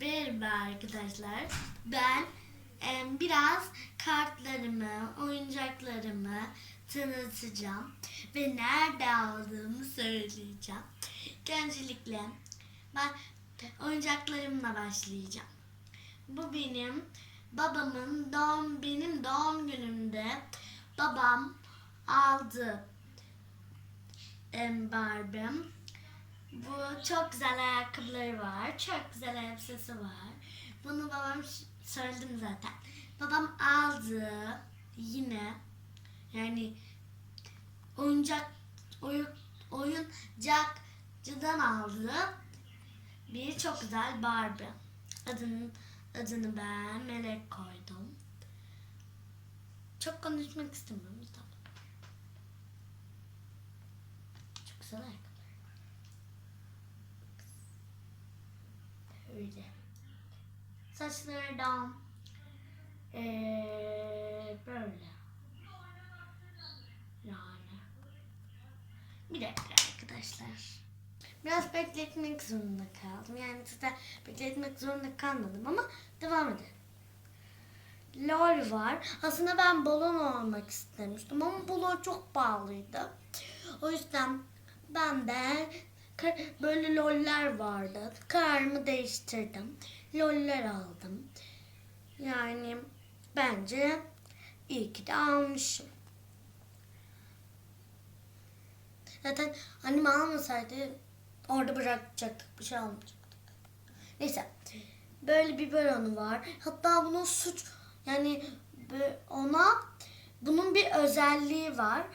Merhaba arkadaşlar. Ben em, biraz kartlarımı, oyuncaklarımı tanıtacağım ve nerede aldığımı söyleyeceğim. Öncelikle ben oyuncaklarımla başlayacağım. Bu benim babamın doğum benim doğum günümde babam aldı Barbie'm. Bu çok güzel ayakkabıları var. Çok güzel elbisesi var. Bunu babam söyledim zaten. Babam aldı yine yani oyuncak oyun oyuncakçıdan aldı. Bir çok güzel Barbie. Adını adını ben Melek koydum. Çok konuşmak istemiyorum. Tamam. Çok güzel ayakkabı. Öyle. Saçları da eee, böyle. Yani. Bir dakika arkadaşlar. Biraz bekletmek zorunda kaldım. Yani size bekletmek zorunda kalmadım ama devam edelim. LOL var. Aslında ben balon olmak istemiştim ama balon çok pahalıydı. O yüzden ben de böyle loller vardı. Kararımı değiştirdim. Loller aldım. Yani bence iyi ki de almışım. Zaten annem almasaydı orada bırakacaktık. Bir şey almayacaktık. Neyse. Böyle biberonu var. Hatta bunun suç yani ona bunun bir özelliği var.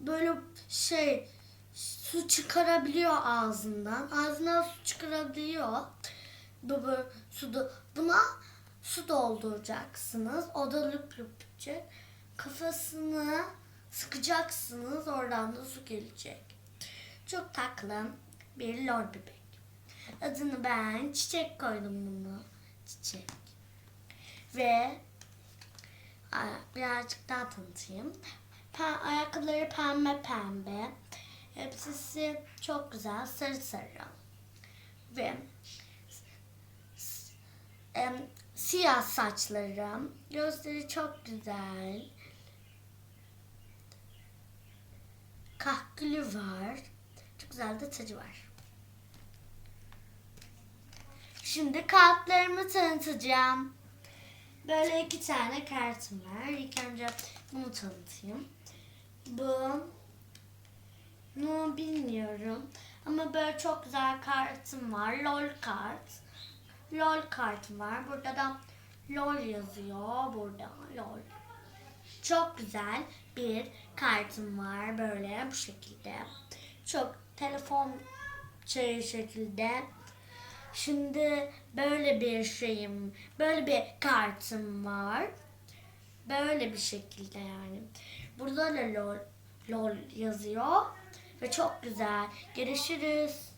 Böyle şey su çıkarabiliyor ağzından. Ağzından su çıkarabiliyor. Bu, bu su do- buna su dolduracaksınız. O da lüp lüp gidecek. Kafasını sıkacaksınız. Oradan da su gelecek. Çok tatlı bir lor bebek. Adını ben çiçek koydum bunu. Çiçek. Ve birazcık daha tanıtayım. Ayakkabıları pembe pembe. Hepsi çok güzel sarı sarı. Ve em, siyah saçları. Gözleri çok güzel. Kahkülü var. Çok güzel de tacı var. Şimdi kartlarımı tanıtacağım. Böyle iki tane kartım var. İlk önce bunu tanıtayım. Bu bunu bilmiyorum. Ama böyle çok güzel kartım var. LOL kart. LOL kartım var. Burada da LOL yazıyor. Burada LOL. Çok güzel bir kartım var. Böyle bu şekilde. Çok telefon şey şekilde. Şimdi böyle bir şeyim, böyle bir kartım var. Böyle bir şekilde yani. Burada da lol, lol yazıyor. Ve çok güzel. Görüşürüz.